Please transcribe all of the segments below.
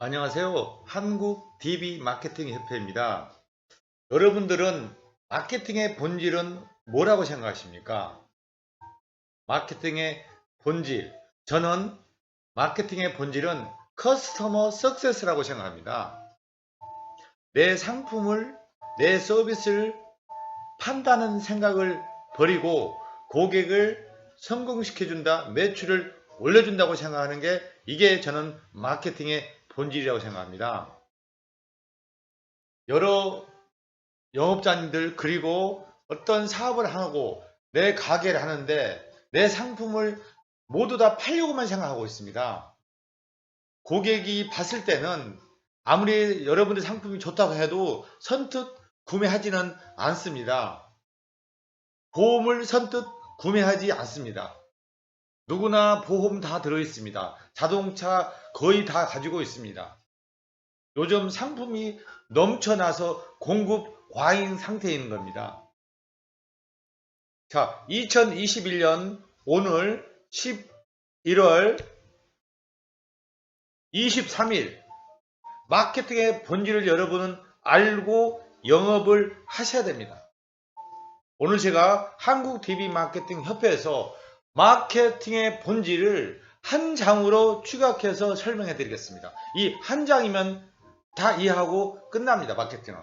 안녕하세요. 한국 DB 마케팅 협회입니다. 여러분들은 마케팅의 본질은 뭐라고 생각하십니까? 마케팅의 본질. 저는 마케팅의 본질은 커스터머 석세스라고 생각합니다. 내 상품을, 내 서비스를 판다는 생각을 버리고 고객을 성공시켜준다, 매출을 올려준다고 생각하는 게 이게 저는 마케팅의 본질이라고 생각합니다. 여러 영업자님들 그리고 어떤 사업을 하고 내 가게를 하는데 내 상품을 모두 다 팔려고만 생각하고 있습니다. 고객이 봤을 때는 아무리 여러분의 상품이 좋다고 해도 선뜻 구매하지는 않습니다. 보험을 선뜻 구매하지 않습니다. 누구나 보험 다 들어있습니다. 자동차 거의 다 가지고 있습니다. 요즘 상품이 넘쳐나서 공급 과잉 상태인 겁니다. 자, 2021년 오늘 11월 23일 마케팅의 본질을 여러분은 알고 영업을 하셔야 됩니다. 오늘 제가 한국 TV 마케팅 협회에서 마케팅의 본질을 한 장으로 추격해서 설명해 드리겠습니다. 이 한 장이면 다 이해하고 끝납니다. 마케팅은.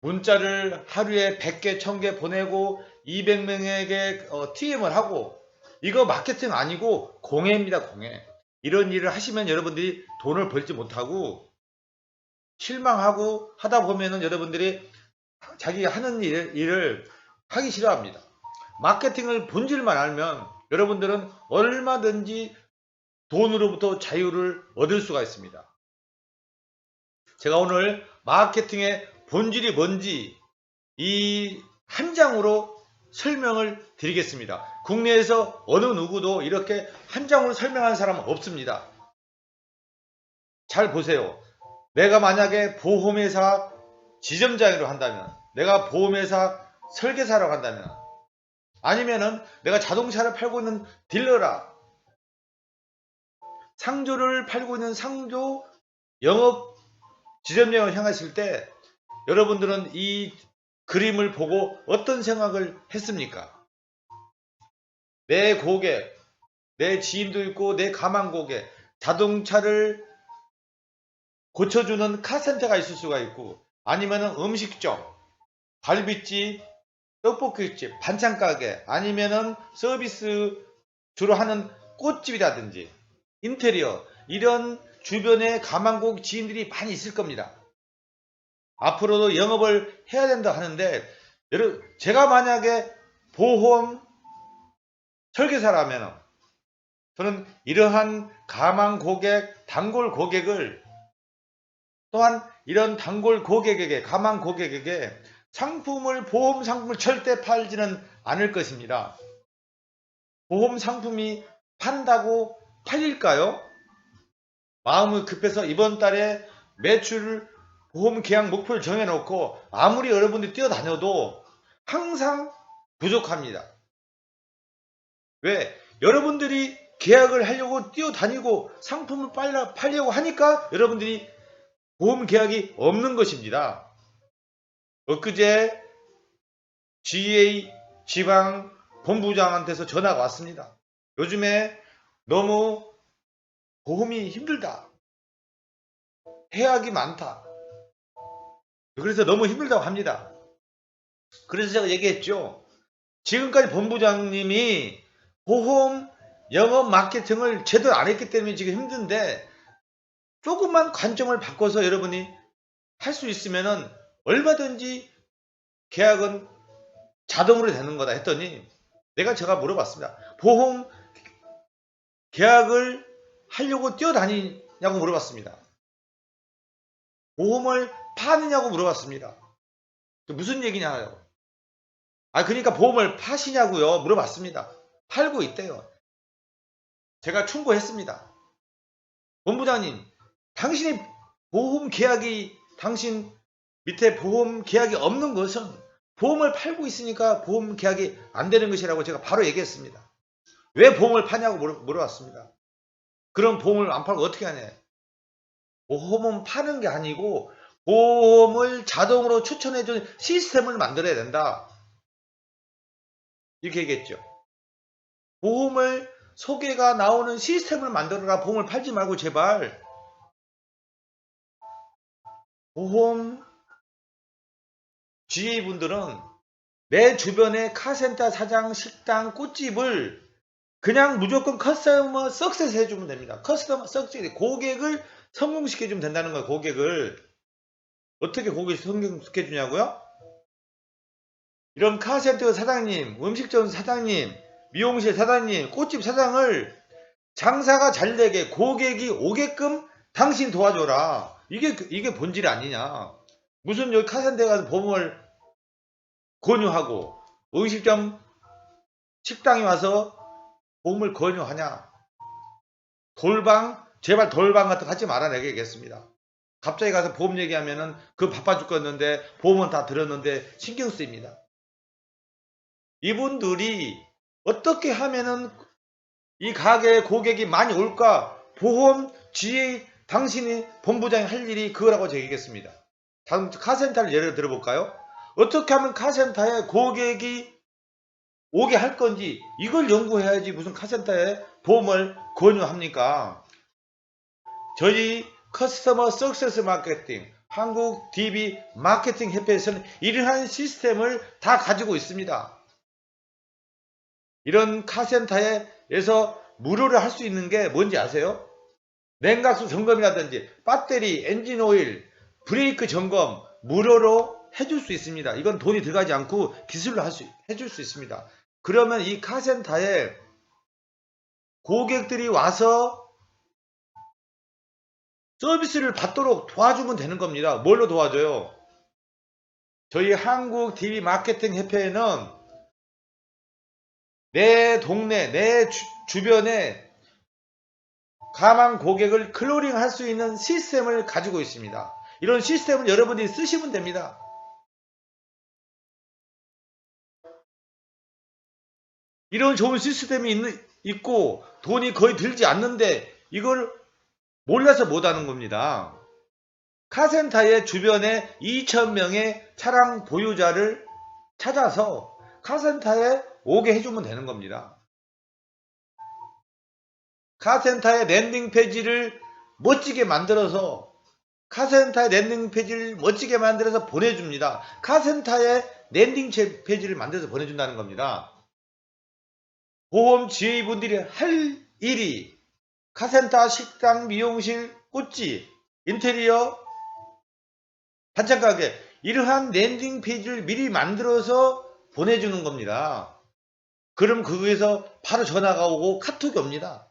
문자를 하루에 100개, 1000개 보내고 200명에게 TM을 하고 이거 마케팅 아니고 공해입니다. 공해. 이런 일을 하시면 여러분들이 돈을 벌지 못하고 실망하고 하다 보면은 여러분들이 자기 하는 일, 일을 하기 싫어합니다. 마케팅을 본질만 알면 여러분들은 얼마든지 돈으로부터 자유를 얻을 수가 있습니다. 제가 오늘 마케팅의 본질이 뭔지 이 한 장으로 설명을 드리겠습니다. 국내에서 어느 누구도 이렇게 한 장으로 설명하는 사람은 없습니다. 잘 보세요. 내가 만약에 보험회사 지점장으로 한다면, 내가 보험회사 설계사라고 한다면, 아니면은 내가 자동차를 팔고 있는 딜러라, 상조를 팔고 있는 상조 영업 지점장을 향하실 때 여러분들은 이 그림을 보고 어떤 생각을 했습니까? 내 고객, 내 지인도 있고 내 가만 고객, 자동차를 고쳐주는 카센터가 있을 수가 있고 아니면은 음식점, 갈비집, 떡볶이집, 반찬 가게 아니면은 서비스 주로 하는 꽃집이라든지 인테리어 이런 주변에 가만곡 지인들이 많이 있을 겁니다. 앞으로도 영업을 해야 된다 하는데 여러분 제가 만약에 보험 설계사라면 저는 이러한 가망 고객, 단골 고객을 또한 이런 단골 고객에게, 가망 고객에게 상품을, 보험 상품을 절대 팔지는 않을 것입니다. 보험 상품이 판다고 팔릴까요? 마음을 급해서 이번 달에 매출 보험 계약 목표를 정해놓고 아무리 여러분들이 뛰어다녀도 항상 부족합니다. 왜? 여러분들이 계약을 하려고 뛰어다니고 상품을 팔려고 하니까 여러분들이 보험 계약이 없는 것입니다. 엊그제 GA 지방 본부장한테서 전화가 왔습니다. 요즘에 너무 보험이 힘들다. 해약이 많다. 그래서 너무 힘들다고 합니다. 그래서 제가 얘기했죠. 지금까지 본부장님이 보험 영업 마케팅을 제대로 안 했기 때문에 지금 힘든데 조금만 관점을 바꿔서 여러분이 할 수 있으면은 얼마든지 계약은 자동으로 되는 거다 했더니 내가 제가 물어봤습니다. 보험 계약을 하려고 뛰어다니냐고 물어봤습니다. 보험을 파느냐고 물어봤습니다. 무슨 얘기냐요? 아, 그러니까 보험을 파시냐고요? 물어봤습니다. 팔고 있대요. 제가 충고했습니다. 본부장님, 당신이 보험 계약이, 당신 밑에 보험 계약이 없는 것은 보험을 팔고 있으니까 보험 계약이 안 되는 것이라고 제가 바로 얘기했습니다. 왜 보험을 파냐고 물어, 물어봤습니다. 그럼 보험을 안 팔고 어떻게 하냐? 보험은 파는 게 아니고 보험을 자동으로 추천해주는 시스템을 만들어야 된다. 이렇게 얘기했죠. 보험을 소개가 나오는 시스템을 만들어라. 보험을 팔지 말고 제발. 보험 GA분들은 내 주변에 카센터 사장, 식당, 꽃집을 그냥 무조건 커스터머 석세스 해주면 됩니다. 커스터머 석세스 고객을 성공시켜주면 된다는 거예요. 고객을 어떻게 고객을 성공시켜주냐고요? 이런 카센터 사장님, 음식점 사장님, 미용실 사장님, 꽃집 사장을 장사가 잘 되게 고객이 오게끔 당신 도와줘라. 이게 그- 이게 본질 아니냐? 무슨 여기 카센터에 가서 보험을 권유하고 음식점 식당에 와서 보험을 권유하냐? 돌방 제발 돌방 같은 거 하지 말아내겠습니다. 갑자기 가서 보험 얘기하면은 그 바빠 죽겠는데 보험은 다 들었는데 신경 쓰입니다. 이분들이 어떻게 하면은 이 가게에 고객이 많이 올까? 보험 GA 당신이 본부장이 할 일이 그거라고 제가 얘기했습니다. 다음 카센터를 예를 들어볼까요? 어떻게 하면 카센터에 고객이 오게 할 건지 이걸 연구해야지 무슨 카센터에 보험을 권유합니까? 저희 커스터머 석세스 마케팅 한국 DB 마케팅 협회에서는 이러한 시스템을 다 가지고 있습니다. 이런 카센터에서 무료로 할 수 있는 게 뭔지 아세요? 냉각수 점검이라든지 배터리, 엔진 오일, 브레이크 점검 무료로 해줄 수 있습니다. 이건 돈이 들어가지 않고 기술로 할 수, 해줄 수 있습니다. 그러면 이 카센터에 고객들이 와서 서비스를 받도록 도와주면 되는 겁니다. 뭘로 도와줘요? 저희 한국 TV 마케팅 협회에는 내 동네, 내 주, 변에 가망 고객을 클로링 할 수 있는 시스템을 가지고 있습니다. 이런 시스템을 여러분들이 쓰시면 됩니다. 이런 좋은 시스템이 있는, 있고 돈이 거의 들지 않는데 이걸 몰라서 못하는 겁니다. 카센터의 주변에 2,000명의 차량 보유자를 찾아서 카센터에 오게 해주면 되는 겁니다. 카센터의 랜딩 페이지를 멋지게 만들어서 카센터의 랜딩 페이지를 멋지게 만들어서 보내줍니다. 카센터의 랜딩 페이지를 만들어서 보내준다는 겁니다. 보험 지휘분들이 할 일이 카센터, 식당, 미용실, 꽃집, 인테리어, 반찬가게 이러한 랜딩 페이지를 미리 만들어서 보내주는 겁니다. 그럼 거기에서 바로 전화가 오고 카톡이 옵니다.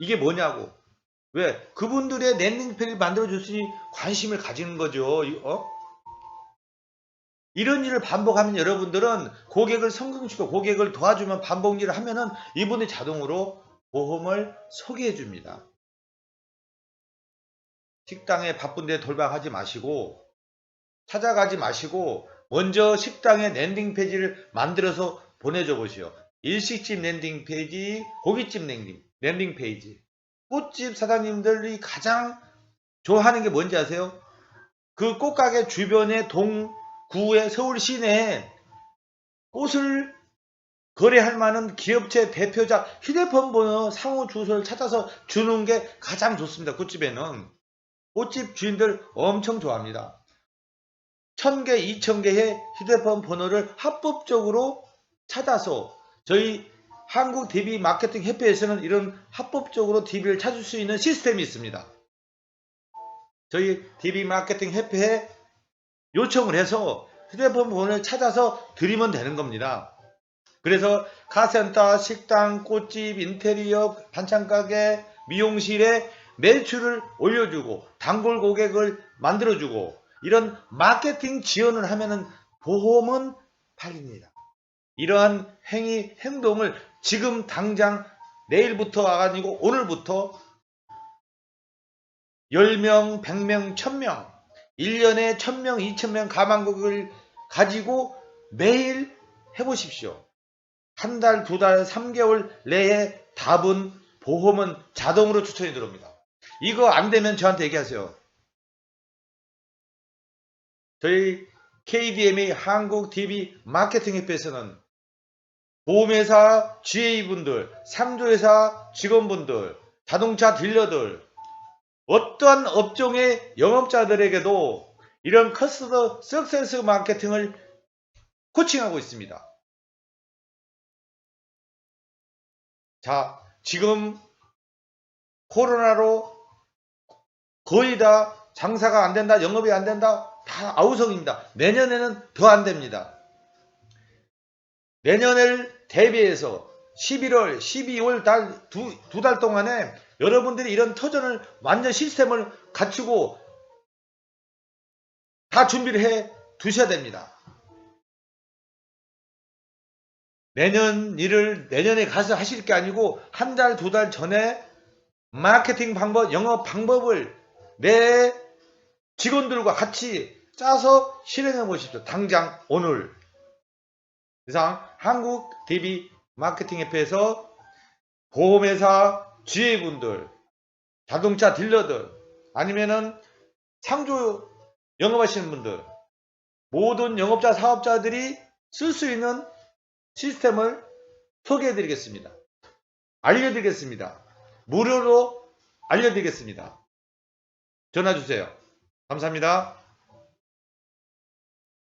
이게 뭐냐고. 왜? 그분들의 랜딩 페이지를 만들어줬으니 관심을 가지는 거죠. 이- 어? 이런 일을 반복하면 여러분들은 고객을 성공시켜 고객을 도와주면 반복 일을 하면은 이분이 자동으로 보험을 소개해 줍니다. 식당에 바쁜데 돌박하지 마시고 찾아가지 마시고 먼저 식당에 랜딩 페이지를 만들어서 보내줘 보시오. 일식집 랜딩 페이지, 고깃집 랜딩, 랜딩 페이지. 꽃집 사장님들이 가장 좋아하는 게 뭔지 아세요? 그 꽃가게 주변의 동 구의 서울 시내에 꽃을 거래할 만한 기업체 대표자 휴대폰 번호 상호 주소를 찾아서 주는 게 가장 좋습니다. 꽃집에는. 꽃집 주인들 엄청 좋아합니다. 천 개, 이천 개의 휴대폰 번호를 합법적으로 찾아서 저희 한국 DB 마케팅 협회에서는 이런 합법적으로 DB를 찾을 수 있는 시스템이 있습니다. 저희 DB 마케팅 협회에 요청을 해서 휴대폰 번호를 찾아서 드리면 되는 겁니다. 그래서 카센터, 식당, 꽃집, 인테리어, 반찬가게, 미용실에 매출을 올려주고 단골 고객을 만들어주고 이런 마케팅 지원을 하면은 보험은 팔립니다. 이러한 행위, 행동을 지금 당장 내일부터가 아니고 오늘부터 10명, 100명, 1000명, 1년에 1000명, 2000명 가망국을 가지고 매일 해보십시오. 한 달, 두 달, 3개월 내에 답은 보험은 자동으로 추천이 들어옵니다. 이거 안 되면 저한테 얘기하세요. 저희 KDMA 한국 TV 마케팅 협회에서는 보험회사 GA분들, 상조회사 직원분들, 자동차 딜러들, 어떠한 업종의 영업자들에게도 이런 커스터 석세스 마케팅을 코칭하고 있습니다. 자, 지금 코로나로 거의 다 장사가 안 된다, 영업이 안 된다, 다 아우성입니다. 내년에는 더 안 됩니다. 내년을 대비해서 11월, 12월 달, 두, 두달 동안에 여러분들이 이런 터전을 완전 시스템을 갖추고 다 준비를 해 두셔야 됩니다. 내년 일을 내년에 가서 하실 게 아니고 한 달, 두 달 전에 마케팅 방법, 영업 방법을 내 직원들과 같이 짜서 실행해 보십시오. 당장 오늘. 이상 한국 DB 마케팅 협회에서 보험회사 지회분들, 자동차 딜러들, 아니면은 상조 영업하시는 분들, 모든 영업자 사업자들이 쓸 수 있는 시스템을 소개해 드리겠습니다. 알려드리겠습니다. 무료로 알려드리겠습니다. 전화 주세요. 감사합니다.